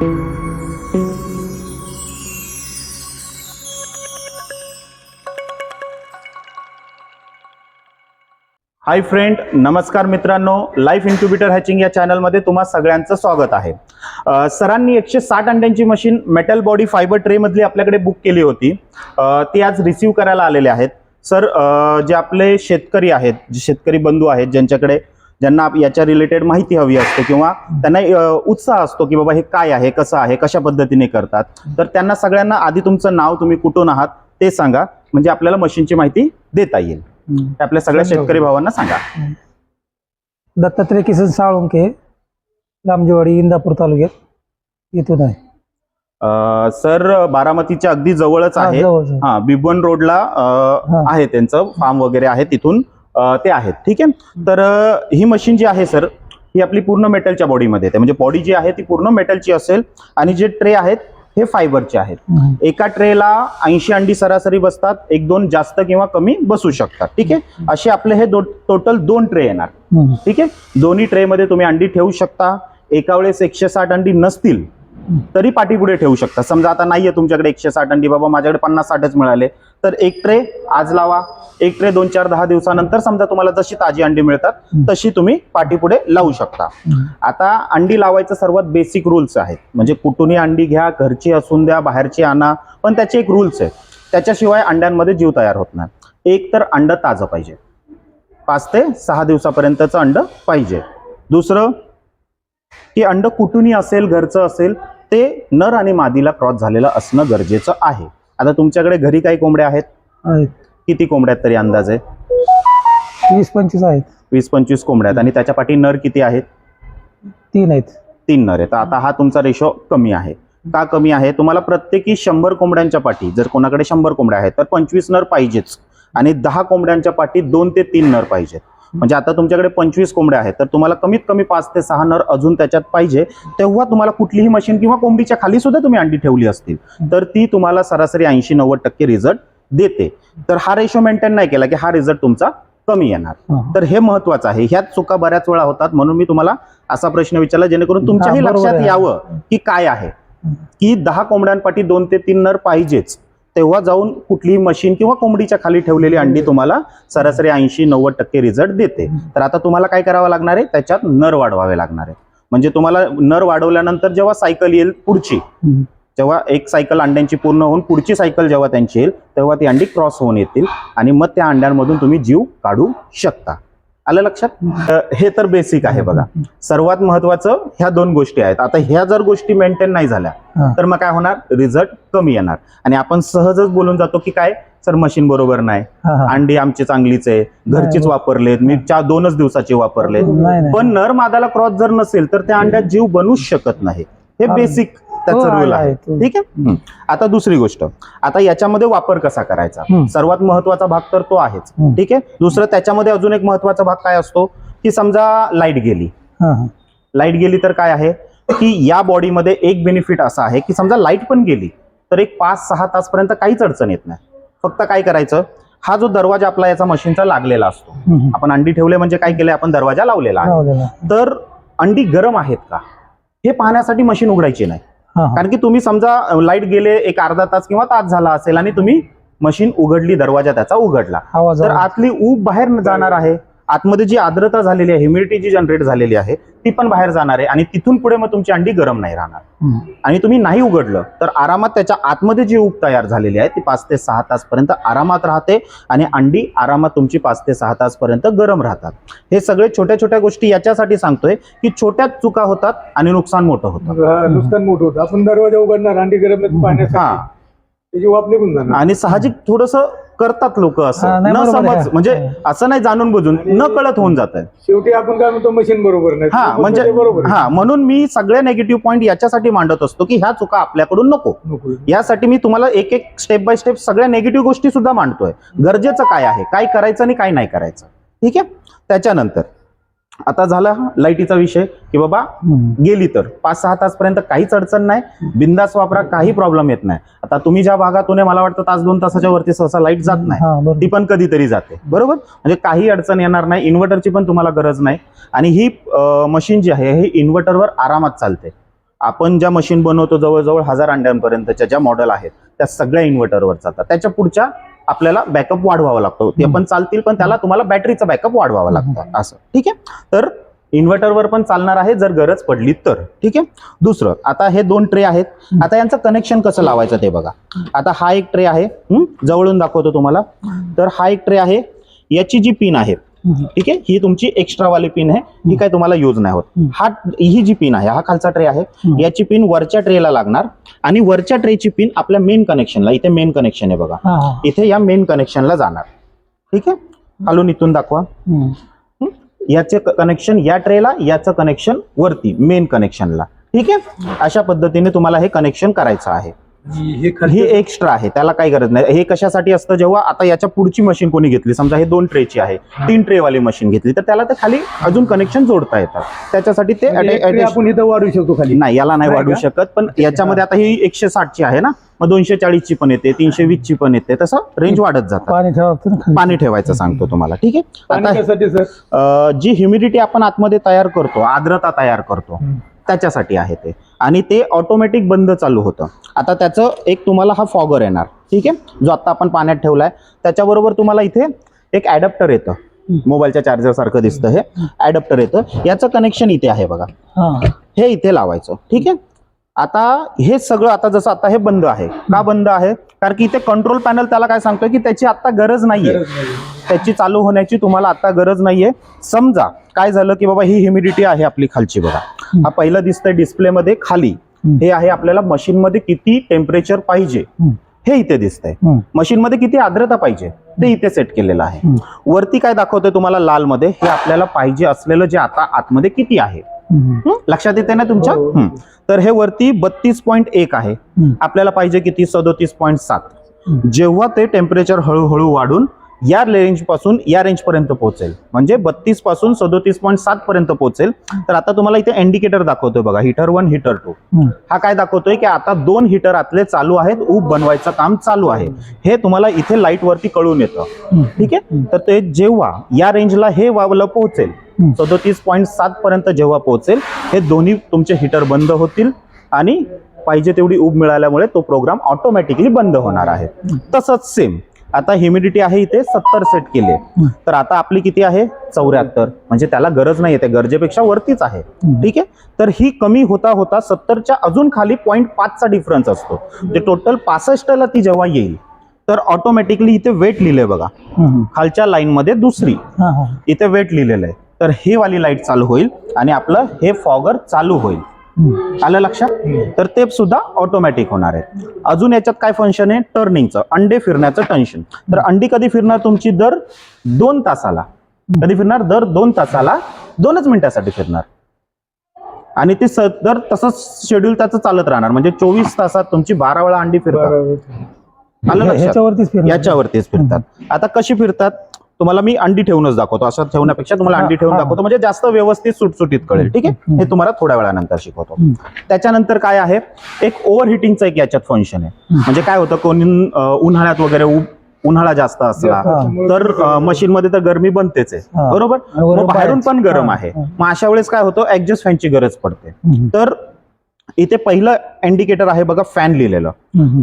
Hi friend नमस्कार मित्रांनो. Life incubator hatching या चॅनलमध्ये तुम्हा सगळ्यांचं स्वागत आहे. सरांनी एकशे साठ अंड्यांची मशीन मेटल बॉडी फायबर ट्रेमधली आपल्याकडे बुक केली होती. ती आज रिसीव्ह करायला आलेले आहेत. सर जे आपले शेतकरी आहेत जे शेतकरी बंधू आहेत ज्यांच्याकडे ज्यांना आप- याच्या रिलेटेड माहिती हवी असते किंवा त्यांना उत्साह असतो की बाबा हे काय आहे कसं आहे कशा पद्धतीने करतात. तर त्यांना सगळ्यांना आधी तुमचं नाव तुम्ही कुठून आहात ते सांगा. म्हणजे आपल्याला मशीनची माहिती देता येईल. आपल्या सगळ्या शेतकरी भावांना सांगा. दत्तात्रय किसन साळुंके लांबजेवाडी इंदापूर तालुक्यात इथून आहे. सर बारामतीच्या अगदी जवळच आहे. हा बिबन रोडला. आहे त्यांचं फार्म वगैरे आहे तिथून. ते आहेत. ठीक आहे? तर ही मशीन जी आहे सर ही आपली पूर्ण मेटलच्या बॉडीमध्ये येते म्हणजे बॉडी जी आहे ती पूर्ण मेटलची असेल आणि जे ट्रे आहेत हे फायबरचे आहेत. एका ट्रेला ऐंशी अंडी सरासरी बसतात. एक दोन जास्त किंवा कमी बसू शकतात. ठीक आहे? असे आपले हे टोटल दोन ट्रे येणार. ठीक आहे? दोन्ही ट्रेमध्ये तुम्ही अंडी ठेवू शकता. एका वेळेस एकशे साठ अंडी नसतील तरी पाठीपुढे ठेवू शकता. समजा आता नाहीये तुमच्याकडे एकशे साठ अंडी. बाबा माझ्याकडे पन्नास साठच मिळाले. तर एक ट्रे आज लावा. एक ट्रे दोन चार दहा दिवसानंतर समजा तुम्हाला जशी ताजी अंडी मिळतात. तशी तुम्ही पाठीपुढे लावू शकता. आता अंडी लावायचं सर्वात बेसिक रूल्स आहेत. म्हणजे कुठूनही अंडी घ्या घरची असून द्या बाहेरची आणा पण त्याचे एक रूल्स आहेत. त्याच्याशिवाय अंड्यांमध्ये जीव तयार होत नाही. एक तर अंड ताजं पाहिजे. पाच ते सहा दिवसापर्यंतचं अंड पाहिजे. दुसरं की अंड कुठूनही असेल घरचं असेल ते नर आणि मादीला क्रॉस झालेलं असणं गरजेचं आहे. आता तुमच्याकडे घरी काही कोंबड्या आहेत? आहेत. किती कोंबड्या आहेत तरी अंदाजे? वीस पंचवीस आहेत. वीस पंचवीस कोंबड्या आहेत. आणि त्याच्या पाठी नर किती आहेत? तीन आहेत. तीन नर आहेत. तर आता हा तुमचा रेशो कमी आहे. का कमी आहे? तुम्हाला प्रत्येकी शंभर कोंबड्यांच्या पाठी जर कोणाकडे शंभर कोंबड्या आहेत तर पंचवीस नर पाहिजेच. आणि दहा कोंबड्यांच्या पाठी दोन ते तीन नर पाहिजेत. म्हणजे आता तुमच्याकडे पंचवीस कोंबड्या आहेत तर तुम्हाला कमीत कमी पाच ते सहा नर अजून त्याच्यात पाहिजे तेव्हा तुम्हाला कुठलीही मशीन किंवा कोंबडीच्या खाली सुद्धा तुम्ही अंडी ठेवली असतील. तर ती तुम्हाला सरासरी ऐंशी नव्वद टक्के रिझल्ट देते. तर हा रेशो मेंटेन नाही केला की हा रिझल्ट तुमचा कमी येणार. तर हे महत्वाचं आहे. ह्याच चुका बऱ्याच वेळा होतात म्हणून मी तुम्हाला असा प्रश्न विचारला जेणेकरून तुमच्याही लक्षात. यावं की काय आहे. की दहा कोंबड्यांपाठी दोन ते तीन नर पाहिजेच. तेव्हा जाऊन कुठलीही मशीन किंवा कोंबडीच्या खाली ठेवलेली अंडी तुम्हाला सरासरी ऐंशी नव्वद टक्के रिझल्ट देते. तर आता तुम्हाला काय करावं लागणार आहे? त्याच्यात नर वाढवावे लागणार आहे. म्हणजे तुम्हाला नर वाढवल्यानंतर जेव्हा सायकल येईल पुढची जेव्हा एक सायकल अंड्यांची पूर्ण होऊन पुढची सायकल जेव्हा त्यांची येईल तेव्हा ती अंडी क्रॉस होऊन येतील आणि मग त्या अंड्यांमधून तुम्ही जीव काढू शकता. आलं लक्षात? हे तर बेसिक आहे बघा. सर्वात महत्वाचं ह्या दोन गोष्टी आहेत. आता ह्या जर गोष्टी मेंटेन नाही झाल्या. तर मग काय होणार? रिझल्ट कमी येणार. आणि आपण सहजच बोलून जातो की काय? सर मशीन बरोबर नाही. अंडी आमची चांगलीच आहे. घरचीच. वापरलेत. मी चार दोनच दिवसाचे वापरलेत. पण नर मादाला क्रॉस जर नसेल तर त्या अंड्यात जीव बनूच शकत नाही. हे. बेसिक त्याचं रूल आहे. ठीक आहे. आता दुसरी गोष्ट आता याच्यामध्ये वापर कसा करायचा. सर्वात महत्त्वाचा भाग तर तो आहेच. ठीक आहे दुसरं त्याच्यामध्ये अजून एक महत्त्वाचा भाग काय असतो की समजा लाइट गेली हा, हा. लाइट गेली तर काय आहे की या बॉडीमध्ये एक बेनिफिट असा आहे की समजा लाइट पण गेली तर एक पाच सहा तासपर्यंत काहीच अडचण येत नाही फक्त काय करायचं हा जो दरवाजा आपला याचा मशीनचा लागलेला असतो. आपण अंडी ठेवले म्हणजे काय केलंय आपण दरवाजा लावलेला आहे. तर अंडी गरम आहेत का हे पाहण्यासाठी मशीन उघडायची नाही हा, हा. कारण की तुम्ही समजा लाइट गेले एक अर्धा तास किंवा तास झाला असेल आणि तुम्ही मशीन उघडली दरवाजा त्याचा उघडला. तर. आतली ऊब बाहेर जाणार आहे. आतमध्ये जी आर्द्रता झालेली आहे ह्युमिडिटी जी जनरेट झालेली आहे ती पण बाहेर जाणार आहे आणि तिथून पुढे मग तुमची अंडी गरम नाही राहणार. आणि तुम्ही नाही उघडलं तर आरामात त्याच्या आतमध्ये जी ऊब तयार झालेली आहे ती पाच ते सहा तासपर्यंत आरामात राहते आणि अंडी आरामात तुमची पाच ते सहा तासपर्यंत गरम राहतात. हे सगळे छोट्या छोट्या गोष्टी याच्यासाठी सांगतोय की छोट्याच चुका होतात आणि नुकसान मोठं होतं. हा, नुकसान मोठं होतं. आपण दरवाजा उघडणार अंडी गरम हा. पाहण्यासाठी त्याची वाप निघून जाणार. आणि साहजिक थोडस करतात लोक हा, असं नाही, न बरोबर आहे. समज म्हणजे. असं नाही जाणून बुजून न कळत होऊन जात शेवटी आपण काय म्हणतो मशीन बरोबर नाही हा म्हणजे ते बरोबर आहे. हा म्हणून मी सगळे नेगेटिव्ह पॉईंट याच्यासाठी मांडत असतो की ह्या चुका आपल्याकडून नको नको. यासाठी मी तुम्हाला एक एक स्टेप बाय स्टेप सगळ्या नेगेटिव्ह गोष्टी सुद्धा मांडतोय गरजेचं काय आहे काय करायचं आणि काय नाही करायचं ठीक आहे त्याच्यानंतर आता झाला लाईटीचा विषय की बाबा. गेली तर. पाच सहा तासपर्यंत काहीच अडचण नाही. बिंदास वापरा काही प्रॉब्लेम येत नाही. आता तुम्ही ज्या भागातून मला वाटतं तास दोन तासाच्या वरती सहसा लाइट जात नाही. ती पण कधीतरी जाते. बरोबर? म्हणजे काही अडचण येणार नाही इन्व्हर्टरची पण तुम्हाला गरज नाही. आणि ही मशीन जी आहे ही इन्व्हर्टरवर आरामात चालते. आपण ज्या मशीन बनवतो जवळजवळ हजार अंड्यांपर्यंतच्या ज्या मॉडेल आहेत त्या सगळ्या इन्व्हर्टरवर चालतात. त्याच्या पुढच्या आपल्याला बॅकअप वाढवावा लागतो. ते पण चालतील पण त्याला तुम्हाला बॅटरीचा बॅकअप वाढवावा लागतं. असं. ठीक आहे? तर इन्व्हर्टरवर पण चालणार आहे जर गरज पडली तर. ठीक आहे? दुसरं आता हे दोन ट्रे आहेत. आता यांचं कनेक्शन कसं लावायचं ते बघा. आता हा एक ट्रे आहे? जवळून दाखवतो तुम्हाला. तर हा एक ट्रे आहे. याची जी पिन आहे. ठीक आहे? ही तुमची एक्स्ट्रा वाली पिन आहे. ही काय तुम्हाला यूज नाही होत. हा ही जी पिन आहे हा खालचा ट्रे आहे. याची पिन वरच्या ट्रेला लागणार. आणि वरच्या ट्रेची पिन आपल्या मेन कनेक्शनला इथे मेन कनेक्शन आहे बघा. इथे या मेन कनेक्शनला जाणार. ठीक आहे? खालून इथून दाखवा? याचे कनेक्शन या ट्रेला याचं कनेक्शन वरती मेन कनेक्शनला ठीक आहे? अशा पद्धतीने तुम्हाला हे कनेक्शन करायचं आहे. हे हे एक्स्ट्रा आहे त्याला काही गरज नाही. हे कशासाठी असतं जेव्हा आता याच्या पुढची मशीन कोणी घेतली? समजा हे दोन ट्रेची आहे. तीन ट्रे वाली मशीन घेतली. तर त्याला ते खाली अजून कनेक्शन जोडता येतात. त्याच्यासाठी ते म्हणजे आपण इथं वाढवू शकतो खाली. नाही याला नाही का? शकत पण याच्यामध्ये आता ही एकशे साठची आहे ना? मग दोनशे चाळीसची पण येते तीनशे वीसची पण येते. तसं रेंज वाढत जातात. पाणी पाणी ठेवायचं सांगतो तुम्हाला ठीक आहे? पाणी आता कशासाठी सर अं, जी ह्युमिडिटी आपण आतमध्ये तयार करतो आर्द्रता तयार करतो हम्म. त्याच्यासाठी आहे ते. आणि ते ऑटोमॅटिक बंद चालू होतं. आता त्याचं एक तुम्हाला हा फॉगर येणार ठीक आहे? जो आता आपण पाण्यात ठेवलाय त्याच्याबरोबर तुम्हाला इथे एक ॲडप्टर येतं. मोबाईलच्या चार्जर सारखं दिसतं हे. ॲडप्टर येतं. याचं कनेक्शन इथे आहे बघा. हा. हे इथे लावायचं ठीक आहे? आता हे सगळं आता जसं आता हे बंद आहे का बंद आहे कारण की इथे कंट्रोल पॅनल त्याला काय सांगतोय की त्याची आता गरज नाहीये. त्याची चालू होण्याची तुम्हाला आता गरज नाहीये समजा काय झालं की बाबा ही ह्युमिडिटी आहे आपली खालची बघा हा पहिलं दिसतंय डिस्प्लेमध्ये खाली. हे आहे आपल्याला मशीनमध्ये किती टेम्परेचर पाहिजे. हे इथे दिसतंय. मशीनमध्ये किती आर्द्रता पाहिजे ते इथे सेट केलेलं आहे. वरती काय दाखवतंय तुम्हाला लाल मध्ये हे आपल्याला पाहिजे असलेलं जे आता आतमध्ये किती आहे? लक्षात येते ना तुमच्या हो. हं. तर हे वरती बत्तीस पॉईंट एक आहे हं. आपल्याला पाहिजे किती सदोतीस पॉईंट सात हं. जेव्हा ते टेम्परेचर हळूहळू वाढून या रेंजपासून या रेंज पर्यंत पोहोचेल. म्हणजे बत्तीसपासून सदोतीस पॉईंट सात पर्यंत पोहोचेल. तर आता तुम्हाला इथे इंडिकेटर दाखवतोय बघा हिटर वन हिटर टू. हा काय दाखवतोय की आता दोन हिटर आतले चालू आहेत ऊब बनवायचं काम चालू आहे. हे तुम्हाला इथे लाइट वरती कळून येतं. ठीक आहे? तर ते जेव्हा या रेंजला हे वावलं पोहोचेल. सदोतीस पॉईंट सात पर्यंत जेव्हा पोहोचेल हे दोन्ही तुमचे हिटर बंद होतील आणि पाहिजे तेवढी ऊब मिळाल्यामुळे तो प्रोग्राम ऑटोमॅटिकली बंद होणार आहे. तसंच सेम आता ह्युमिडिटी आहे इथे सत्तर सेट केले. तर आता आपली किती आहे? चौऱ्याहत्तर. म्हणजे त्याला गरज नाही ते गरजेपेक्षा वरतीच आहे. ठीक आहे? तर ही कमी होता होता सत्तरच्या अजून खाली पॉईंट पाचचा डिफरन्स असतो. ते टोटल पासष्टला ती जेव्हा येईल तर ऑटोमॅटिकली इथे वेट लिहिलंय बघा. खालच्या लाईन मध्ये दुसरी. इथे वेट लिहिलेलं आहे. तर ही वाली लाइट चालू होईल आणि आपलं हे फॉगर चालू होईल. आलं लक्षात? तर ते सुद्धा ऑटोमॅटिक होणार आहे अजून याच्यात काय फंक्शन आहे? टर्निंगचं अंडे फिरण्याचं टेन्शन तर अंडी कधी फिरणार तुमची? दर दोन तासाला. कधी फिरणार? दर दोन तासाला दोनच मिनिटासाठी फिरणार. आणि ते दर तसंच शेड्यूल त्याचं चालत राहणार. म्हणजे चोवीस तासात तुमची बारा वेळा अंडी फिरतात. आलं. याच्यावरतीच फिरतात. आता कशी फिरतात? तुम्हाला मी अंडी ठेवूनच दाखवतो असं ठेवण्यापेक्षा तुम्हाला अंडी ठेवून. दाखवतो म्हणजे जास्त व्यवस्थित सुटसुटीत कळेल ठीक आहे. हे तुम्हाला थोड्या वेळानंतर शिकवतो. त्याच्यानंतर काय आहे एक ओव्हर हिटिंगचं एक याच्यात फंक्शन आहे. म्हणजे काय होतं कोणी उन्हाळ्यात वगैरे उन्हाळा जास्त असला. तर मशीन मध्ये तर गरमी बनतेच आहे. बरोबर मग बाहेरून पण गरम आहे. मग अशा वेळेस काय होतं ऍडजस्ट फॅनची गरज पडते. तर इथे पहिलं इंडिकेटर आहे बघा फॅन लिहिलेलं.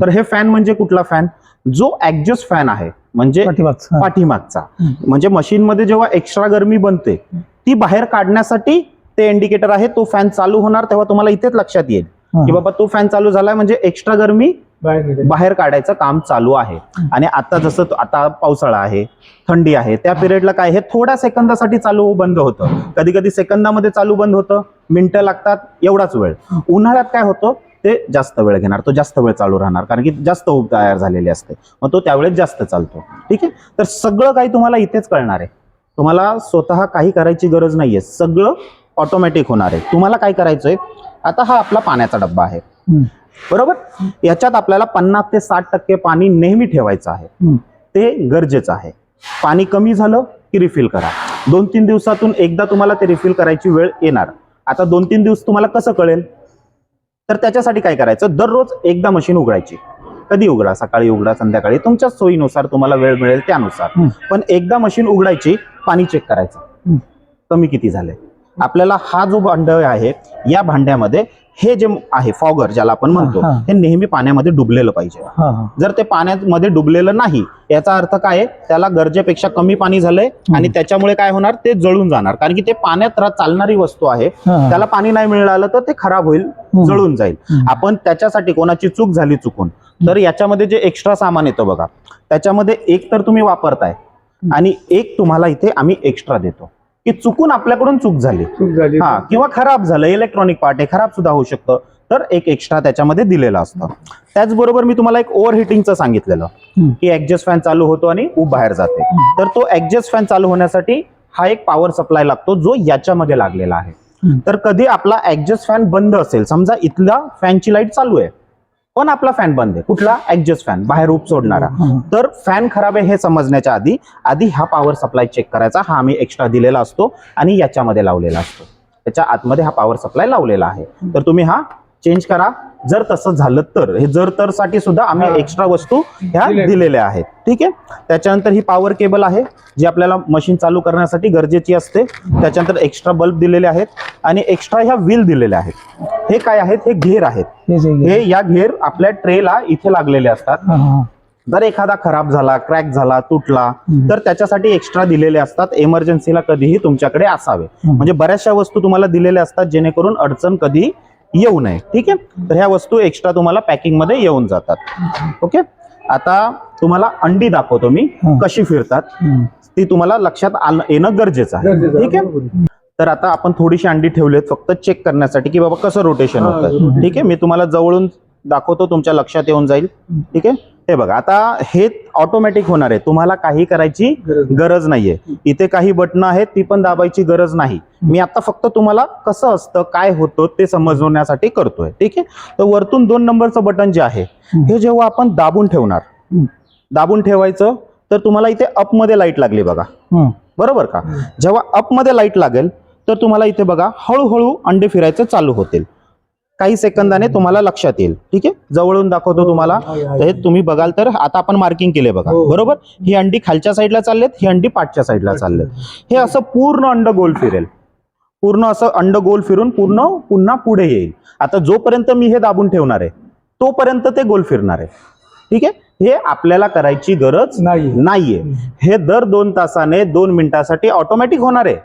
तर हे फॅन म्हणजे कुठला फॅन जो ऍडजस्ट फॅन आहे म्हणजे पाठीमागचं. म्हणजे मशीन मध्ये जेव्हा एक्स्ट्रा गरमी बनते ती बाहेर काढण्यासाठी ते इंडिकेटर आहे तो फॅन चालू होणार तेव्हा तुम्हाला इथेच लक्षात येईल. की बाबा तो फॅन चालू झालाय म्हणजे एक्स्ट्रा गरमी बाहेर काढायचं. काम चालू आहे. आणि आता जसं आता पावसाळा आहे थंडी आहे त्या पिरियडला काय हे थोड्या सेकंदासाठी चालू बंद होतं. कधी कधी सेकंदामध्ये चालू बंद होतं मिनिटं लागतात एवढाच वेळ. उन्हाळ्यात काय होतं ते जास्त वेळ घेणार तो जास्त वेळ चालू राहणार कारण की जास्त ऊब तयार झालेली असते. मग तो त्यावेळेस जास्त चालतो. ठीक आहे? तर सगळं काही तुम्हाला इथेच कळणार आहे. तुम्हाला स्वतः काही करायची गरज नाहीये. सगळं ऑटोमॅटिक होणार आहे. तुम्हाला काय करायचंय? आता हा आपला पाण्याचा डब्बा आहे. बरोबर? याच्यात आपल्याला पन्नास ते साठ टक्के पाणी नेहमी ठेवायचं आहे. ते गरजेचं आहे. पाणी कमी झालं की रिफिल करा. दोन तीन दिवसातून एकदा तुम्हाला ते रिफिल करायची वेळ येणार. आता दोन तीन दिवस तुम्हाला कसं कळेल? तर त्याच्यासाठी काय करायचं? दररोज एकदा मशीन उघडायची. कधी उघडा? सकाळी उघडा संध्याकाळी? तुमच्या सोयीनुसार तुम्हाला वेळ मिळेल त्यानुसार. पण एकदा मशीन उघडायची पाणी चेक करायचं. कमी किती झालंय? आपल्याला हा जो भांड आहे या भांड्यामध्ये हे जे आहे फॉगर ज्याला आपण म्हणतो हा. नेहमी पाण्यामध्ये डुबलेलं पाहिजे. जर ते पाण्यामध्ये डुबलेलं नाही याचा अर्थ काय त्याला गरजेपेक्षा कमी पाणी झालंय आणि त्याच्यामुळे काय होणार? ते जळून जाणार. कारण की ते पाण्यात चालणारी वस्तू आहे. त्याला पाणी नाही मिळालं तर ते खराब होईल. जळून जाईल. आपण त्याच्यासाठी कोणाची चूक झाली चुकून तर याच्यामध्ये जे एक्स्ट्रा सामान येतं बघा त्याच्यामध्ये एक तर तुम्ही वापरताय आणि एक तुम्हाला इथे आम्ही एक्स्ट्रा देतो. की चुकून आपल्याकडून चूक झाली. चूक झाली. हा किंवा खराब झालं इलेक्ट्रॉनिक पार्ट आहे खराब सुद्धा होऊ शकतं. तर एक एक्स्ट्रा त्याच्यामध्ये दिलेलं असतं. त्याचबरोबर मी तुम्हाला एक ओव्हर हिटिंगचं सांगितलेलं. की ऍडजस्ट फॅन चालू होतो आणि ऊब बाहेर जाते. तर तो ऍडजस्ट फॅन चालू होण्यासाठी हा एक पॉवर सप्लाय लागतो जो याच्यामध्ये लागलेला आहे. तर कधी आपला ऍडजस्ट फॅन बंद असेल समजा इथला फॅनची लाइट चालू आहे पण आपला फॅन बंद आहे. कुठला? ऍडजस्ट फॅन बाहेर ऊब सोडणारा. तर फॅन खराब आहे हे समजण्याच्या आधी आधी हा पॉवर सप्लाय चेक करायचा. हा आम्ही एक्स्ट्रा दिलेला असतो आणि याच्यामध्ये लावलेला असतो. त्याच्या आतमध्ये हा पॉवर सप्लाय लावलेला आहे. तर तुम्ही हा चेंज करा जर तसं झालं तर हे जर तर साठी सुद्धा आम्ही. एक्स्ट्रा वस्तू ह्या दिलेल्या. आहेत ठीक आहे त्याच्यानंतर ही पॉवर केबल आहे जी आपल्याला मशीन चालू करण्यासाठी गरजेची असते त्याच्यानंतर एक्स्ट्रा बल्ब दिलेले आहेत आणि एक्स्ट्रा ह्या व्हील दिलेल्या आहेत हे काय आहेत हे घेर आहेत. हे या घेर आपल्या ट्रेला इथे लागलेले असतात. जर एखादा खराब झाला क्रॅक झाला तुटला. तर त्याच्यासाठी एक्स्ट्रा दिलेले असतात एमर्जन्सीला कधीही तुमच्याकडे असावे. म्हणजे बऱ्याचशा वस्तू तुम्हाला दिलेल्या असतात जेणेकरून अडचण कधी येऊ नये. ठीक आहे? तर ह्या वस्तू एक्स्ट्रा तुम्हाला पॅकिंगमध्ये येऊन जातात. ओके? आता तुम्हाला अंडी दाखवतो मी. कशी फिरतात. ती तुम्हाला लक्षात येणं गरजेचं आहे. ठीक आहे. तर आता आपण थोडीशी अंडी ठेवली फक्त चेक करण्यासाठी की बाबा कसं रोटेशन होतं. ठीक आहे? मी तुम्हाला जवळून दाखवतो. तुमच्या लक्षात येऊन जाईल. ठीक आहे? हे बघा आता हे ऑटोमॅटिक होणार आहे. तुम्हाला काही करायची गरज नाही. गरज नाहीये. इथे काही बटणं आहेत ती पण दाबायची गरज नाही. मी आता फक्त तुम्हाला कसं असतं काय होतं ते समजवण्यासाठी करतोय. ठीक आहे? तर वरतून दोन नंबरचं बटन जे आहे हे जेव्हा आपण दाबून ठेवणार. दाबून ठेवायचं तर तुम्हाला इथे अपमध्ये लाइट लागली बघा. बरोबर का? जेव्हा अपमध्ये लाइट लागेल तर तुम्हाला इथे बघा हळूहळू अंडे फिरायचे चालू होतील. काही सेकंदाने तुम्हाला लक्षात येईल. ठीक आहे? जवळून दाखवतो तुम्हाला. आहे, आहे. हे. तुम्ही बघाल तर आता आपण मार्किंग केले बघा. हो. बरोबर? ही अंडी खालच्या साईडला चाललेत ही अंडी पाठच्या साईडला चाललेत. हे असं पूर्ण अंड गोल फिरेल. पूर्ण असं अंड गोल फिरून पूर्ण पुन्हा पुढे येईल. आता जोपर्यंत मी हे दाबून ठेवणार आहे तोपर्यंत ते गोल फिरणार आहे. ठीक आहे? हे आपल्याला करायची गरज नाही नाहीये. हे दर दोन तासाने दोन मिनिटासाठी ऑटोमॅटिक होणार आहे.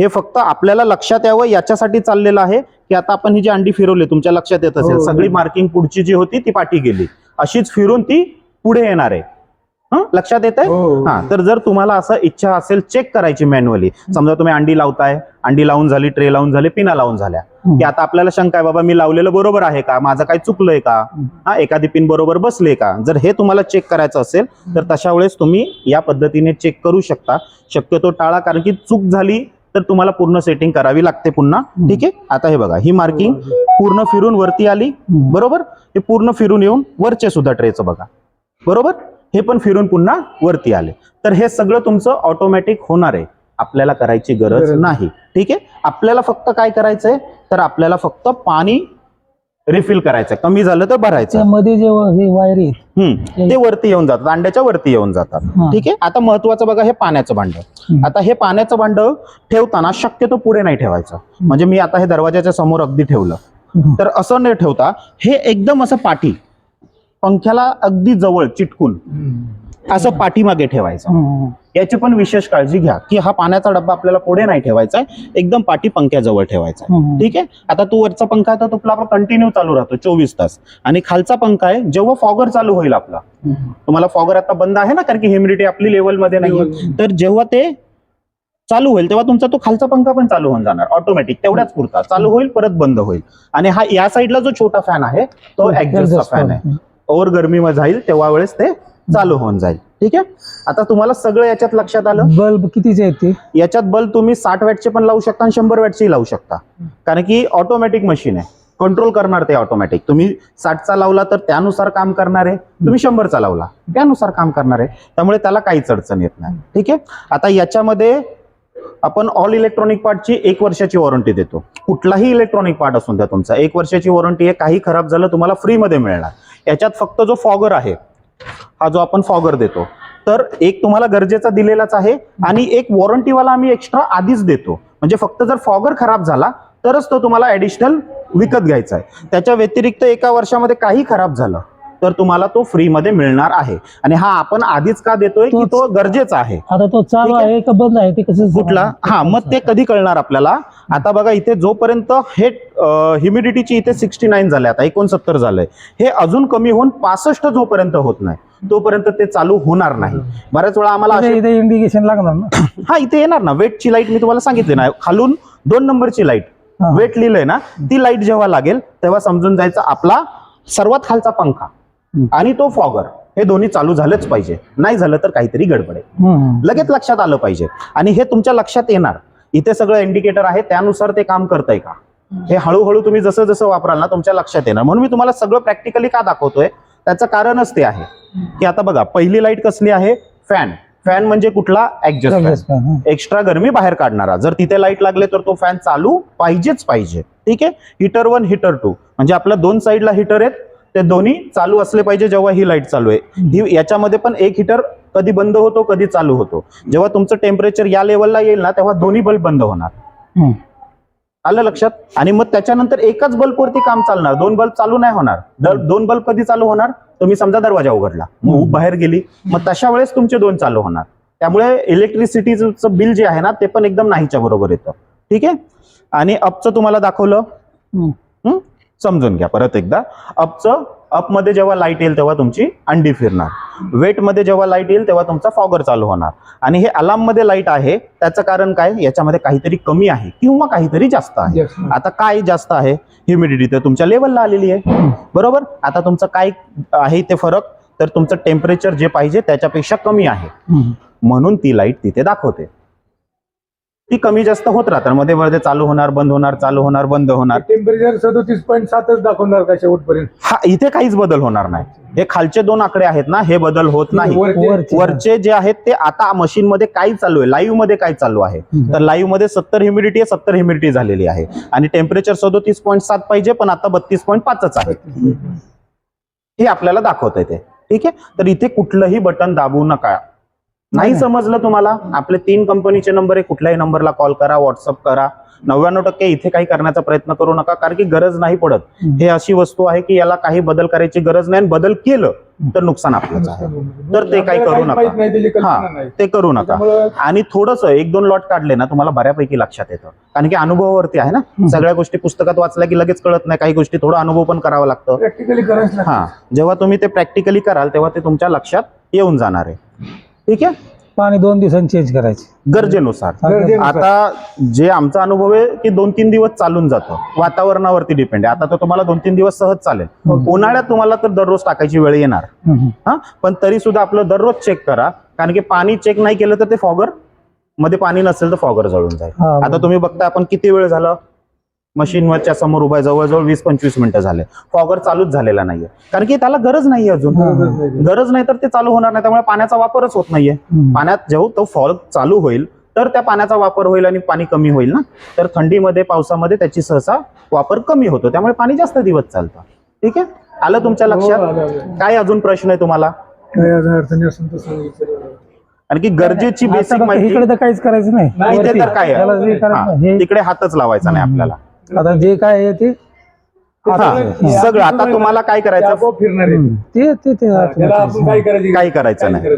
हे फक्त आपल्याला लक्षात यावं याच्यासाठी चाललेलं आहे की आता आपण ही जी अंडी फिरवली तुमच्या लक्षात येत असेल. हो. सगळी मार्किंग पुढची जी होती ती पाठी गेली. अशीच फिरून ती पुढे येणार आहे. हं? लक्षात येत आहे हो. हा तर जर तुम्हाला असं इच्छा असेल चेक करायची मॅन्युअली. समजा तुम्ही अंडी लावताय अंडी लावून झाली ट्रे लावून झाली पिना लावून झाल्या. की आता आपल्याला शंका आहे बाबा मी लावलेलं बरोबर आहे का? माझं काही चुकलंय का? हा. एखादी पिन बरोबर बसले का? जर हे तुम्हाला चेक करायचं असेल तर तशा वेळेस तुम्ही या पद्धतीने चेक करू शकता. शक्यतो टाळा कारण की चूक झाली तर तुम्हाला पूर्ण सेटिंग करावी लागते पुन्हा. ठीक आहे? आता हे बघा ही मार्किंग पूर्ण फिरून वरती आली. बरोबर? हे पूर्ण फिरून येऊन वरचे सुद्धा ट्रेचं बघा. बरोबर? हे पण फिरून पुन्हा वरती आले. तर हे सगळं तुमचं ऑटोमॅटिक होणार आहे. आपल्याला करायची गरज नाही. ठीक आहे? आपल्याला फक्त काय करायचंय? तर आपल्याला फक्त पाणी रिफिल करायचं. कमी झालं तर भरायचं. त्यामध्ये जेव्हा हे वायर हम्म. ते वरती येऊन जातात. अंड्याच्या वरती येऊन जातात. हा. ठीक आहे? आता महत्वाचं बघा हे पाण्याचं भांड. हम्म. आता हे पाण्याचं भांड ठेवताना शक्यतो पुढे नाही ठेवायचं. म्हणजे मी आता हे दरवाजाच्या समोर अगदी ठेवलं. हम्म. तर असं न ठेवता हे एकदम असं पाठी पंख्याला अगदी जवळ चिटकून असं पाठीमागे ठेवायचं. हम्म. याची पण विशेष काळजी घ्या की हा पाण्याचा डब्बा आपल्याला पुढे नाही ठेवायचा आहे एकदम पाठी पंख्याजवळ ठेवायचा आहे. ठीक आहे? आता तू वरचा पंखा आहे तर तो आपला कंटिन्यू चालू राहतो चोवीस तास. आणि खालचा पंखा आहे जेव्हा फॉगर चालू होईल आपला. तुम्हाला फॉगर आता बंद आहे ना कारण की ह्युमिडिटी आपली लेवलमध्ये नाही. तर जेव्हा ते चालू होईल तेव्हा तुमचा तो खालचा पंखा पण चालू होऊन जाणार ऑटोमॅटिक तेवढ्याच पुरता. चालू होईल परत बंद होईल. आणि हा या साईडला जो छोटा फॅन आहे तो Adjust फॅन आहे. ओव्हर गरमीमध्ये जाईल तेव्हा वेळेस ते चालू होऊन जाईल. ठीक आहे? आता तुम्हाला सगळं याच्यात लक्षात आलं? बल्ब कितीचे आहेत ते? याच्यात बल्ब तुम्ही साठ वॅटचे पण लावू शकता आणि शंभर वॅटचे लावू शकता. कारण की ऑटोमॅटिक मशीन आहे. कंट्रोल करणार ते ऑटोमॅटिक तुम्ही साठचा लावला तर त्यानुसार काम करणार आहे. तुम्ही शंभरचा लावला त्यानुसार काम करणार आहे. त्यामुळे त्याला काहीच अडचण येत नाही. ठीक आहे? आता याच्यामध्ये आपण ऑल इलेक्ट्रॉनिक पार्टची एक वर्षाची वॉरंटी देतो. कुठलाही इलेक्ट्रॉनिक पार्ट असून द्या तुमचा. एक वर्षाची वॉरंटी आहे. काही खराब झालं तुम्हाला फ्रीमध्ये मिळणार. याच्यात फक्त जो फॉगर आहे हा जो आपण फॉगर देतो. तर एक तुम्हाला गरजेचा दिलेलाच आहे आणि एक वॉरंटीवाला आम्ही एक्स्ट्रा आधीच देतो. म्हणजे फक्त जर फॉगर खराब झाला तरच तो तुम्हाला ऍडिशनल विकत घ्यायचा आहे. त्याच्या व्यतिरिक्त एका वर्षामध्ये काही खराब झालं तर तुम्हाला तो फ्रीमध्ये मिळणार आहे. आणि हा आपण आधीच का देतोय की तो गरजेचा आहे. आता तो चालू आहे. का बंद आहे ते कसं कुठला? हा मग ते कधी कळणार आपल्याला? आता बघा इथे जोपर्यंत हे ह्युमिडिटीची इथे सिक्स्टी नाईन झाले आता एकोणसत्तर झालंय. हे अजून कमी होऊन पासष्ट जोपर्यंत होत नाही तोपर्यंत ते चालू होणार नाही. बऱ्याच वेळा आम्हाला इथे- इंडिकेशन लागणार ना? हा इथे येणार ना. वेटची लाइट मी तुम्हाला सांगितली ना. खालून दोन नंबरची लाइट. वेट लिहिलंय ना ती लाइट जेव्हा लागेल तेव्हा समजून जायचं आपला सर्वात खालचा पंखा. आणि तो फॉगर. हे दोन्ही चालू झालंच पाहिजे. नाही झालं तर काहीतरी गडबड आहे. लगेच लक्षात आलं पाहिजे. आणि हे तुमच्या लक्षात येणार. इथे सगळं इंडिकेटर आहे त्यानुसार ते काम करतंय का? हे हळूहळू तुम्ही जसं जसं वापराल ना तुमच्या लक्षात येणार. म्हणून मी तुम्हाला सगळं प्रॅक्टिकली का दाखवतोय? त्याचं कारणच ते आहे. की आता बघा पहिली लाइट कसली आहे? फॅन फॅन म्हणजे कुठला? ऍडजस्ट. एक्स्ट्रा गरमी बाहेर काढणारा. जर तिथे लाइट लागले तर तो फॅन चालू पाहिजेच पाहिजे. ठीक आहे? हिटर वन हिटर टू म्हणजे आपल्या दोन साईडला हिटर आहेत ते दोन्ही चालू असले पाहिजे जेव्हा ही लाइट चालू आहे. ही याच्यामध्ये पण एक हिटर कधी बंद होतो कधी चालू होतो. जेव्हा तुमचं टेम्परेचर या लेवलला येईल ना तेव्हा दोन्ही बल्ब बंद होणार. आलं लक्षात? आणि मग त्याच्यानंतर एकाच बल्बवरती काम चालणार. दोन बल्ब चालू नाही होणार. दर- दोन बल्ब कधी चालू होणार? तुम्ही समजा दरवाजा उघडला. मग बाहेर गेली. मग तशा वेळेस तुमचे दोन चालू होणार. त्यामुळे इलेक्ट्रिसिटीचं बिल जे आहे ना ते पण एकदम नाहीच्या बरोबर येतं. ठीक आहे? आणि अपचं तुम्हाला दाखवलं? समजून घ्या. परत एकदा. अपचं अपमध्ये जेव्हा लाइट येईल तेव्हा तुमची अंडी फिरणार. वेटमध्ये जेव्हा लाइट येईल तेव्हा तुमचा फॉगर चालू होणार. आणि हे अलार्ममध्ये लाइट आहे त्याचं कारण काय? याच्यामध्ये काहीतरी कमी आहे किंवा काहीतरी जास्त आहे. आता काय जास्त आहे? ह्युमिडिटी तर तुमच्या लेवलला आलेली आहे. बरोबर? आता तुमचं काय आहे ते फरक? तर तुमचं टेम्परेचर जे पाहिजे त्याच्यापेक्षा कमी आहे. म्हणून ती लाइट तिथे दाखवते. ती कमी जास्त होत राहतात. मध्ये मध्ये चालू होणार बंद होणार चालू होणार बंद होणार. टेम्परेचर सदोतीस पॉईंट सातच दाखवणार का शेवटपर्यंत? हा इथे काहीच बदल होणार नाही. हे खालचे दोन आकडे आहेत ना हे बदल होत नाही. वरचे- जे आहेत ते आता मशीन मध्ये काय चालू आहे? लाईव्हमध्ये काय चालू आहे? हं. तर लाईव्हमध्ये सत्तर ह्युमिडिटी आहे सत्तर ह्युमिडिटी झालेली आहे. आणि टेम्परेचर सदोतीस पॉईंट सात पाहिजे पण आता बत्तीस पॉईंट पाचच आहे. हे आपल्याला दाखवत आहे ते. ठीक आहे? तर इथे कुठलंही बटन दाबू नका. नाही. समजलं तुम्हाला? आपले तीन कंपनीचे नंबर आहे. कुठल्याही नंबरला कॉल करा व्हॉट्सअप करा. नव्याण्णव टक्के इथे काही करण्याचा प्रयत्न करू नका कारण की गरज नाही पडत. हं. अशी वस्तू आहे की याला काही बदल करायची गरज नाही आणि बदल केलं तर नुकसान आपलंच आहे. तर ते काही करू नका. हा ते करू नका. आणि थोडस एक दोन लॉट काढले ना तुम्हाला बऱ्यापैकी लक्षात येतं. कारण की अनुभवावरती आहे ना. सगळ्या गोष्टी पुस्तकात वाचल्या की लगेच कळत नाही काही गोष्टी थोडा अनुभव पण करावा लागतं. प्रॅक्टिकली करायचं लागतं. हा जेव्हा तुम्ही ते प्रॅक्टिकली कराल तेव्हा ते तुमच्या लक्षात येऊन जाणार आहे. ठीक आहे? पाणी दोन दिवसांनी चेंज करायचे. गरजेनुसार. गरजेनुसार. आता जे आमचा अनुभव आहे की दोन तीन दिवस चालून जातं. वातावरणावरती डिपेंड आहे. आता तर तुम्हाला दोन तीन दिवस सहज चालेल. उन्हाळ्यात तुम्हाला तर दररोज टाकायची वेळ येणार. हं, पण तरी सुद्धा आपलं दररोज चेक करा. कारण की पाणी चेक नाही केलं तर ते फॉगरमध्ये पाणी नसेल तर फॉगर जळून जाईल. हा, आता तुम्ही बघता आपण किती वेळ झालं? मशीनवरच्या समोर उभा जवळजवळ वीस पंचवीस मिनिटं झाले. फॉगर चालूच झालेला नाहीये. कारण की त्याला गरज नाहीये अजून. गरज नाही. तर ते चालू होणार नाही त्यामुळे पाण्याचा वापरच होत नाहीये. पाण्यात जेव्हा तो फॉग चालू होईल तर त्या पाण्याचा वापर होईल आणि पाणी कमी होईल ना. तर थंडीमध्ये पावसामध्ये त्याची सहसा वापर कमी होतो. त्यामुळे पाणी जास्त दिवस चालतं. ठीक आहे? आलं तुमच्या हो, लक्षात. काय अजून प्रश्न आहे तुम्हाला. कारण की गरजेची बेसिक माहिती काहीच करायचं नाही. तिकडे हातच लावायचा नाही. आपल्याला. आता जे काय आहे ते हा सगळं- आता तुम्हाला काय करायचं? आपोआप फिरणार आहे. ते ते ते त्याला आपण काय करायचं काही करायचं नाही.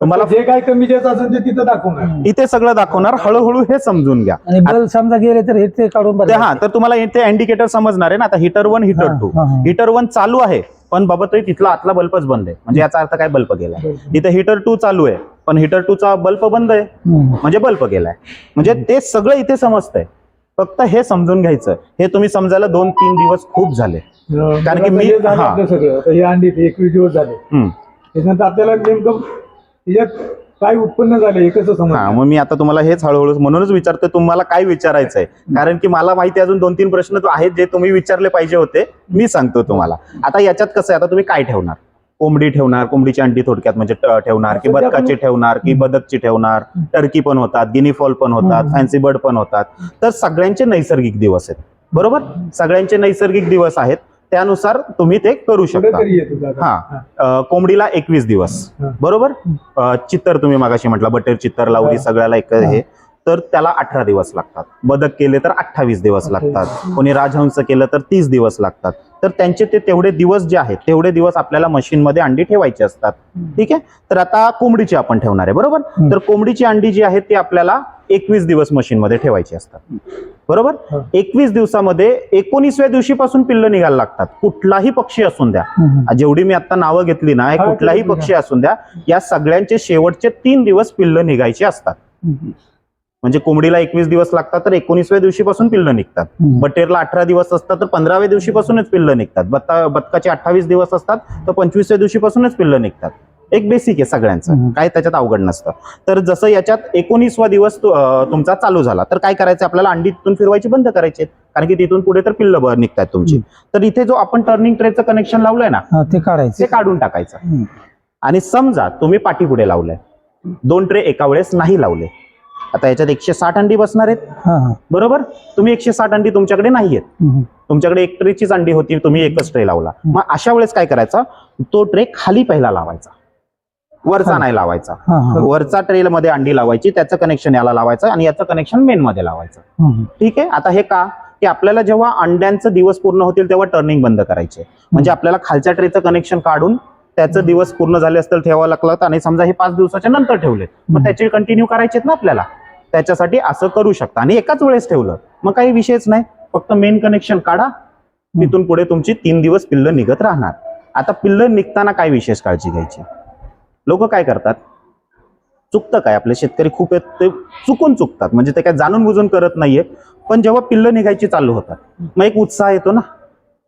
तुम्हाला जे काय कमी जास्त असेल ते तिथं दाखवणार. इथे सगळं दाखवणार. हळूहळू हे समजून घ्या. आणि बल समजा गेले तर हे ते काढून ते. हा तर तुम्हाला इथे इंडिकेटर समजणार आहे ना. आता हिटर वन हिटर टू हा, हा. हिटर वन चालू आहे पण बाबा तो तिथला आतला बल्बच बंद आहे. म्हणजे याचा अर्थ काय? बल्ब गेलाय. इथे हिटर टू चालू आहे पण हिटर टू चा बल्ब बंद आहे. म्हणजे बल्ब गेलाय. म्हणजे ते सगळं इथे समजतंय. फक्त हे समजून घ्यायचं. हे तुम्ही समजायला दोन तीन दिवस खूप झाले. कारण की मी- हे सगळं. अंडी एकवीस दिवस झाले. त्याच्यानंतर आपल्याला नेमकं काय उत्पन्न झालं हे कसं हा समज मग मी आता तुम्हाला हेच हळूहळू म्हणूनच विचारतोय तुम्हाला काय विचारायचंय? कारण की मला माहिती अजून दोन तीन प्रश्न आहेत जे तुम्ही विचारले पाहिजे होते. मी सांगतो तुम्हाला. आता याच्यात कसं आहे? आता तुम्ही काय ठेवणार? कोंबडी ठेवणार कोंबडीची अंडी थोडक्यात म्हणजे ठेवणार की सध्या बदकाची ठेवणार की बदकची ठेवणार टर्की पण होतात गिनी फॉल पण होतात. फॅन्सी बर्ड पण होतात. तर सगळ्यांचे नैसर्गिक दिवस आहेत. बरोबर? सगळ्यांचे नैसर्गिक दिवस आहेत. त्यानुसार तुम्ही ते करू शकता. हा. कोंबडीला एकवीस दिवस. बरोबर? चित्तर तुम्ही मागाशी म्हटलं बटर चित्तर लावली. सगळ्याला एक हे. तर त्याला अठरा दिवस लागतात. बदक केले तर अठ्ठावीस दिवस लागतात. कोणी राजहंस केलं तर तीस दिवस लागतात. तर त्यांचे ते तेवढे दिवस जे आहेत तेवढे दिवस आपल्याला मशीनमध्ये अंडी ठेवायची असतात. ठीक आहे? तर आता कोंबडीची आपण ठेवणार आहे बरोबर. तर कोंबडीची अंडी जी आहेत ती आपल्याला एकवीस दिवस मशीनमध्ये ठेवायची असतात. बरोबर. एकवीस दिवसामध्ये एकोणीसव्या दिवशीपासून पिल्ल निघायला लागतात. कुठलाही पक्षी असून द्या. जेवढी मी आता नावं घेतली ना कुठलाही पक्षी असून द्या या सगळ्यांचे शेवटचे तीन दिवस पिल्ल निघायची असतात. म्हणजे कोंबडीला एकवीस दिवस लागतात तर एकोणीसव्या दिवशीपासून पिल्ल निघतात. बटेरला अठरा दिवस असतात तर पंधराव्या दिवशीपासूनच पिल्ल निघतात. बत्ता बत्काचे अठ्ठावीस दिवस असतात तर पंचवीसव्या दिवशीपासूनच पिल्ल निघतात. एक बेसिक आहे सगळ्यांचं. काय त्याच्यात अवघड नसतं. तर जसं याच्यात एकोणीसवा दिवस तुमचा चालू झाला तर काय करायचं? आपल्याला अंडी तिथून फिरवायची बंद करायची. कारण की तिथून पुढे तर पिल्ल निघतात तुमची. तर इथे जो आपण टर्निंग ट्रेचं कनेक्शन लावलंय ना ते काढायचे. ते काढून टाकायचं. आणि समजा तुम्ही पाठी पुढे लावलंय. दोन ट्रे एका वेळेस नाही लावले. आता याच्यात एकशे साठ अंडी बसणार आहेत. बरोबर? तुम्ही एकशे साठ अंडी तुमच्याकडे नाही आहेत. तुमच्याकडे एक ट्रेचीच अंडी होती तुम्ही एकच ट्रे लावला. मग अशा वेळेस काय करायचा? तो ट्रे खाली पहिला लावायचा. वरचा. नाही लावायचा. वरचा ट्रे मध्ये अंडी लावायची त्याचं कनेक्शन याला लावायचं आणि याचं कनेक्शन मेन मध्ये लावायचं. ठीक आहे? आता हे का? की आपल्याला जेव्हा अंड्यांचं दिवस पूर्ण होतील तेव्हा टर्निंग बंद करायचे. म्हणजे आपल्याला खालच्या ट्रेचं कनेक्शन काढून त्याचं दिवस पूर्ण झाले असतील ठेवावं लागलं आणि समजा हे पाच दिवसाच्या नंतर ठेवले मग. त्याचे कंटिन्यू करायचेत ना आपल्याला. त्याच्यासाठी असं करू शकता. आणि एकाच वेळेस ठेवलं. मग काही विषयच नाही. फक्त मेन कनेक्शन काढा. तिथून पुढे तुमची तीन दिवस पिल्ल निघत राहणार. आता पिल्ल निघताना काय विशेष काळजी घ्यायची? लोक काय करतात? चुकतं काय? आपले शेतकरी खूप आहेत ते चुकून चुकतात. म्हणजे ते काय जाणून बुजून करत नाहीये. पण जेव्हा पिल्ल निघायची चालू होतात मग एक उत्साह येतो ना.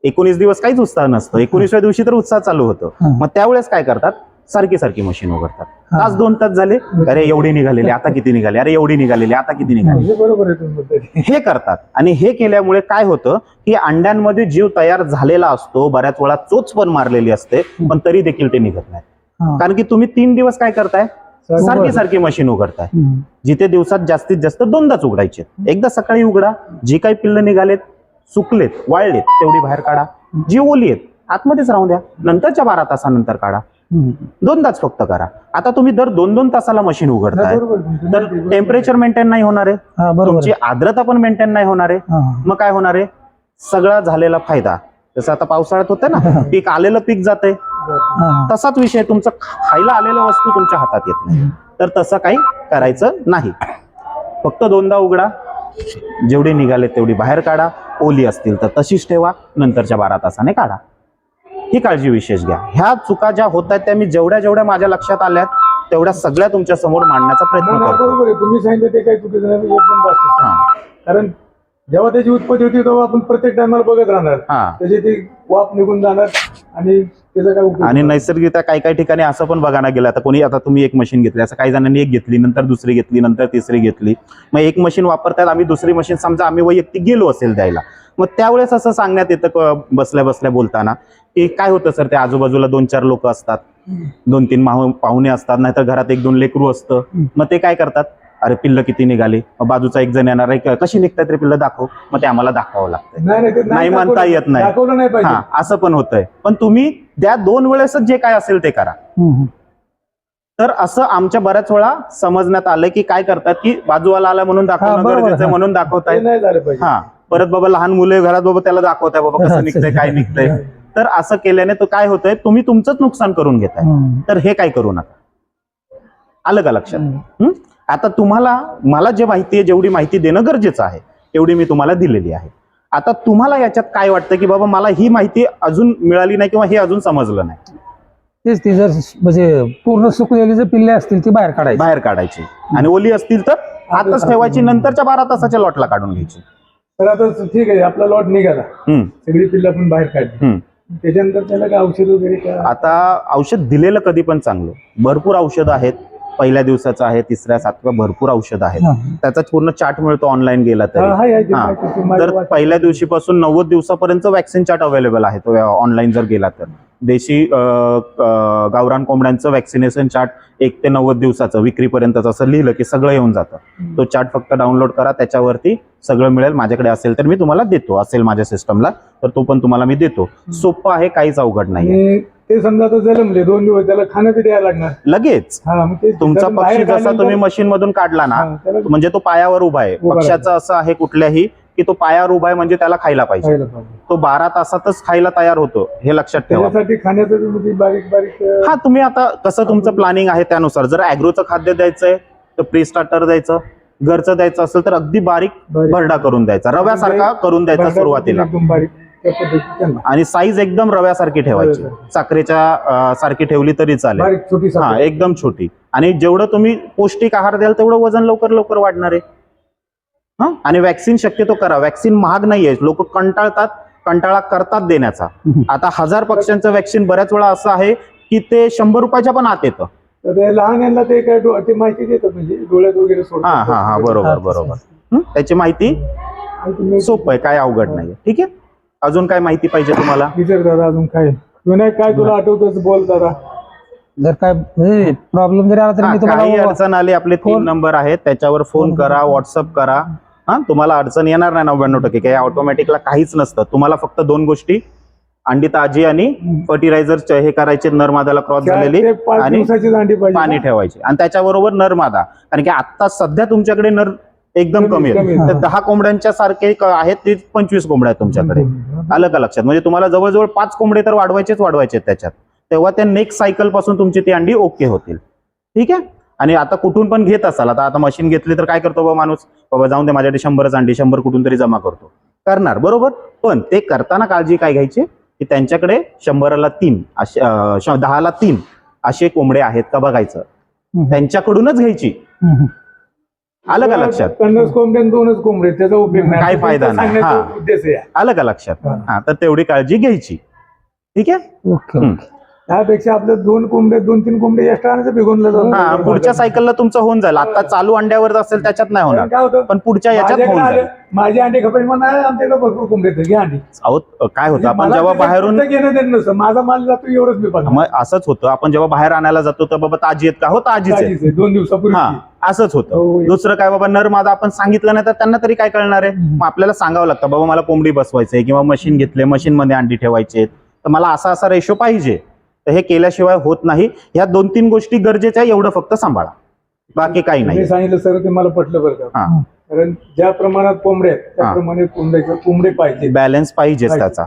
एकोणीस दिवस काहीच उत्साह नसतो. एकोणीसव्या दिवशी तर उत्साह चालू होतो. मग त्यावेळेस काय करतात? सारखी सारखी मशीन उघडतात. तास दोन तास झाले अरे एवढी निघालेली आता किती निघाली अरे एवढी निघालेली आता किती निघाली. बरोबर आहे. हे करतात. आणि हे केल्यामुळे काय होतं की अंड्यांमध्ये जीव तयार झालेला असतो बऱ्याच वेळा चोच पण मारलेली असते पण तरी देखील ते निघत नाही. कारण की तुम्ही तीन दिवस काय करताय? सारखी- सारखी मशीन उघडताय. जिथे दिवसात जास्तीत जास्त दोनदाच उघडायचे. एकदा सकाळी उघडा जी काही पिल्ल निघालेत सुकलेत वाळलेत तेवढी बाहेर काढा. जी ओली आहेत आतमध्येच राहून द्या. नंतरच्या बारा तासानंतर काढा. दोनदाच फक्त करा. आता तुम्ही दर दोन दोन तासाला मशीन उघडताय. तर टेम्परेचर मेंटेन नाही होणार आहे. तुमची. आर्द्रता पण मेंटेन नाही होणार आहे. मग काय होणार आहे? सगळा झालेला फायदा. जसं आता पावसाळ्यात होतं ना पीक आलेलं पीक जाते. तसाच विषय तुमचं खायला आलेलं वस्तू तुमच्या हातात येत नाही. तर तसं काही करायचं नाही. फक्त दोनदा उघडा. जेवढी निघाले तेवढी बाहेर काढा. ओली असतील तर तशीच ठेवा. नंतरच्या बारा तासाने काढा. ही काळजी विशेष घ्या. ह्या चुका ज्या होत आहेत त्या मी जेवढ्या जेवढ्या माझ्या लक्षात आल्यात तेवढ्या सगळ्या तुमच्यासमोर मांडण्याचा प्रयत्न नाही, नाही, करतो. बरोबर आहे. तुम्ही सांगितलं ते काही चुकीचं नाही मी एकदम जास्त हा. कारण जेव्हा त्याची उत्पत्ती होती तेव्हा आपण प्रत्येक टायमाला बघत राहणार. हा. त्याची ती वाफ निघून जाणार आणि त्याचा काय उपयोग आणि. नैसर्गिकरित्या काही काही ठिकाणी असं पण बघायला गेलं आता कोणी आता तुम्ही एक मशीन घेतली असं काही जणांनी एक घेतली नंतर दुसरी घेतली नंतर तिसरी घेतली. मग एक मशीन वापरतात आम्ही दुसरी मशीन समजा आम्ही वैयक्तिक गेलो असेल द्यायला मग त्यावेळेस असं सांगण्यात येतं बसल्या बसल्या बोलताना की काय होतं सर ते आजूबाजूला दोन चार लोक असतात. दोन तीन माहू पाहुणे असतात नाहीतर घरात एक दोन लेकरू असतं. मग ते काय करतात? अरे पिल्ल किती निघाली. बाजूचा एक जण येणार आहे कशी निघतात रे पिल्ल दाखव. मग ते आम्हाला दाखवावं लागतं नाही म्हणता येत नाही. हा असं पण होतंय. पण तुम्ही त्या दोन वेळेसच जे काय असेल ते करा. तर असं आमच्या बऱ्याच वेळा समजण्यात आलं की काय करतात की बाजूवाला आला म्हणून दाखवणं गरजेचं. म्हणून पाहिजे. हा. परत बाबा लहान मुले घरात बाबा त्याला दाखवताय बाबा कसं निघतंय काय निघतंय. तर असं केल्याने तो काय होतंय तुम्ही तुमचंच नुकसान करून घेताय. तर हे काय करू नका. आलं का लक्षात? आता तुम्हाला मला जे माहिती आहे जेवढी माहिती देणं गरजेचं आहे तेवढी मी तुम्हाला दिलेली आहे. आता तुम्हाला याच्यात काय वाटतं की बाबा मला ही माहिती अजून मिळाली नाही किंवा हे अजून समजलं नाही? तेच ती जर म्हणजे पूर्ण सुकलेली जर पिल्ले असतील ती बाहेर काढायची. बाहेर काढायची. आणि ओली असतील तर आतच ठेवायची नंतरच्या बारा तासाच्या लॉटला काढून घ्यायची. तर आता ठीक आहे आपला लॉट निघाला. हम्म, सगळी पिल्ल आपण बाहेर काढली. हम्म. त्याच्यानंतर त्याला काय औषध वगैरे काय? आता औषध दिलेलं कधी पण चांगलं. भरपूर औषध आहेत. पहिल्या दिवसाचं आहे तिसऱ्या सातव्या भरपूर औषध आहेत. त्याचा पूर्ण चार्ट मिळतो ऑनलाईन गेला तरी. हा. तर पहिल्या दिवशीपासून नव्वद दिवसापर्यंत वॅक्सिन चार्ट अवेलेबल आहे तो ऑनलाईन जर गेला तर. देशी गावरान कोंबड्यांचं वॅक्सिनेशन चार्ट एक ते नव्वद दिवसाचं विक्रीपर्यंतचं असं लिहिलं की सगळं येऊन जातं. तो चार्ट फक्त डाउनलोड करा त्याच्यावरती सगळं मिळेल. माझ्याकडे असेल तर मी तुम्हाला देतो. असेल माझ्या सिस्टमला तर तो पण तुम्हाला मी देतो. सोपं आहे काहीच अवघड नाही ते समजा आता जलमले दोन दिवस त्याला खाणं द्यायला लागणार. लगेच? हा मग ते तुमचा पक्षी जसा काढल्यानंतर- तुम्ही मशीन मधून काढला ना हा, त्याला म्हणजे तो पायावर उभा आहे. उभा पक्षाचं असं आहे कुठल्याही की तो पायावर उभा आहे म्हणजे त्याला खायला पाहिजे. खायला पाहिजे. तो बारा तासातच खायला तयार होतो हे लक्षात ठेवा. त्याच्यासाठी खाण्याचं बी म्हणजे बारीक बारीक अं, हा तुम्ही आता कसं तुमचं प्लॅनिंग आहे त्यानुसार? जर अॅग्रोचं खाद्य द्यायचंय तर प्री स्टार्टर द्यायचं. घरचं द्यायचं असेल तर अगदी बारीक बारीक. भरडा करून द्यायचा. रव्यासारखा करून द्यायचा बारीक सुरुवातीला. एकदम बारीक. आणि साईज एकदम रव्यासारखी ठेवायची. साखरेच्या सारखी ठेवली तरी चालेल. हा. एकदम छोटी. आणि जेवढं तुम्ही पौष्टिक आहार द्याल तेवढं वजन लवकर लवकर वाढणार आहे. हा आणि वॅक्सिन शक्यतो करा. वॅक्सिन महाग नाहीये. लोक कंटाळतात कंटाळा करतात देण्याचा. आता हजार पक्ष्यांचं वॅक्सिन बऱ्याच वेळा असं आहे की ते शंभर रुपयाच्या पण आत येतं. लहान यांना ते काय ते माहिती देतात. म्हणजे डोळ्यात वगैरे. हा हा हा बरोबर बरोबर? त्याची माहिती सोपं आहे काय अवघड नाही ठीक आहे? अजून काय माहिती पाहिजे तुम्हाला? विचार दादा अजून काय? विनायक काय तुला आठवतच बोल दादा जर काय म्हणजे प्रॉब्लेम जरी आला तरी हा, मी काही तुम्हाला अडचण आली आपले तीन फोन- नंबर आहेत त्याच्यावर फोन करा. व्हॉट्सअप करा. हा तुम्हाला अडचण येणार नाही नव्याण्णव टक्के काही ऑटोमॅटिकला काहीच नसतं. तुम्हाला फक्त दोन गोष्टी अंडी ताजी आणि फर्टिलायझर हे करायचे नरमादाला क्रॉस झालेली ते पाच आणि दिवसाची दांडी पाहिजे पाणी ठेवायचे. आणि त्याच्याबरोबर नरमादा कारण की आता सध्या तुमच्याकडे नर एकदम कमी- आहेत. तर दहा कोंबड्यांच्या सारखे आहेत ते पंचवीस कोंबड्या आहेत तुमच्याकडे. आलं का लक्षात? म्हणजे तुम्हाला जवळजवळ पाच कोंबडे तर वाढवायचेच वाढवायचे त्याच्यात. तेव्हा त्या नेक्स्ट सायकलपासून तुमची ती अंडी ओके होतील. ठीक आहे? आणि आता कुठून पण घेत असाल आता आता मशीन घेतली तर काय करतो बा माणूस? बाबा जाऊन दे माझ्याकडे शंभरच अंडी शंभर कुठून तरी जमा करतो. करणार बरोबर? पण ते करताना काळजी काय घ्यायची? की त्यांच्याकडे शंभराला तीन असे दहाला तीन असे कोंबडे आहेत का बघायचं. त्यांच्याकडूनच घ्यायची. आलं का लक्षात पन्नास कोंबड्या आणि दोनच कोंबडे त्याचा उपयोग नाही काय फायदा नाही. सांगण्याचा हा. उद्देश आहे आलं का लक्षात हा. हा तर तेवढी काळजी घ्यायची ठीक आहे ओके हम्म. त्यापेक्षा आपलं दोन कोंबडे दोन तीन कोंबडे एक्स्ट्रा आणायचं बिघडलं जातं. हा पुढच्या सायकलला तुमचं होऊन जाईल. आता चालू अंड्यावर असेल त्याच्यात नाही होणार. काय होतं? पण पुढच्या याच्यात माझ्याकडे होऊन आलं, जाईल माझी अंडी म्हणून आमच्याकडे भरपूर कोंबडे आहेत, घे अंडी. अहो काय होतं? आपण मला जेव्हा त्याच्यात बाहेरून पुढचं घेणं देणं नसतं. माझा माल जातो एवढंच मी मग असंच होतं. आपण जेव्हा बाहेर आणायला जातो तर बाबा ताजी आहेत का? हो ताजीच आहे दोन दिवसापूर्वी. हा असंच होतं. हो, दुसरं काय बाबा नर मादा आपण सांगितलं नाही तर त्यांना तरी काय कळणार आहे? मग आपल्याला सांगावं लागतं बाबा मला कोंबडी बसवायचंय किंवा मशीन घेतले मशीन मध्ये अंडी ठेवायचे तर मला असा असा रेशो पाहिजे. तर हे केल्याशिवाय होत नाही. ह्या दोन तीन गोष्टी गरजेच्या एवढं फक्त सांभाळा. बाकी काही नाही सांगितलं सर ते मला पटलं बरं का. कारण ज्या प्रमाणात कोंबडे आहेत त्याप्रमाणे कोंबड्याचे कोंबडे पाहिजे बॅलन्स पाहिजेच पाहिजे. त्याचा.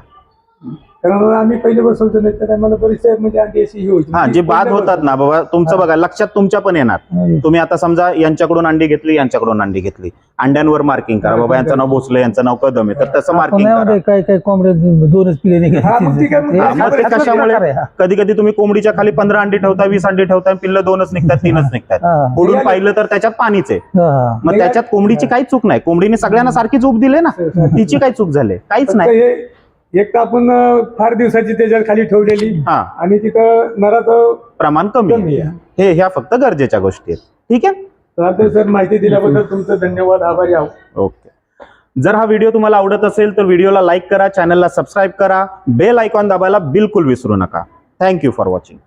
कारण आम्ही पहिले बसवतो नाही तर मला बरीचशा म्हणजे अंडी अशी ही होती. हा जे बाद होतात ना बाबा तुमचं बघा लक्षात तुमच्या पण येणार. तुम्ही आता समजा यांच्याकडून अंडी घेतली यांच्याकडून अंडी घेतली. अंड्यांवर मार्किंग करा. बाबा यांचं नाव भोसले यांचं नाव कदम आहे. तर तसं मार्किंग करा. काही काही कोंबडे दोनच पिले नाही कशामुळे. कधी कधी तुम्ही कोंबडीच्या खाली पंधरा अंडी ठेवता वीस अंडी ठेवता पिल्ल दोनच निघतात तीनच निघतात. पुढून पाहिलं तर त्याच्यात पाणीच आहे. मग त्याच्यात कोंबडीची काही चूक नाही. कोंबडीने सगळ्यांना सारखी चूक दिले ना. तिची काय चूक झाली. काहीच नाही. एक तर आपण फार दिवसाची त्याच्यात खाली ठेवलेली हा. आणि तिथं नराचं प्रमाण कमी कमी आहे. आहे हे ह्या फक्त गरजेच्या गोष्टी आहेत. ठीक आहे? चालतंय सर माहिती दिल्याबद्दल तुमचं धन्यवाद. आभारी आहोत. ओके. जर हा व्हिडिओ तुम्हाला आवडत असेल तर व्हिडिओला लाईक करा चॅनलला सबस्क्राईब करा. बेल आयकॉन दाबायला बिलकुल विसरू नका. Thank you for watching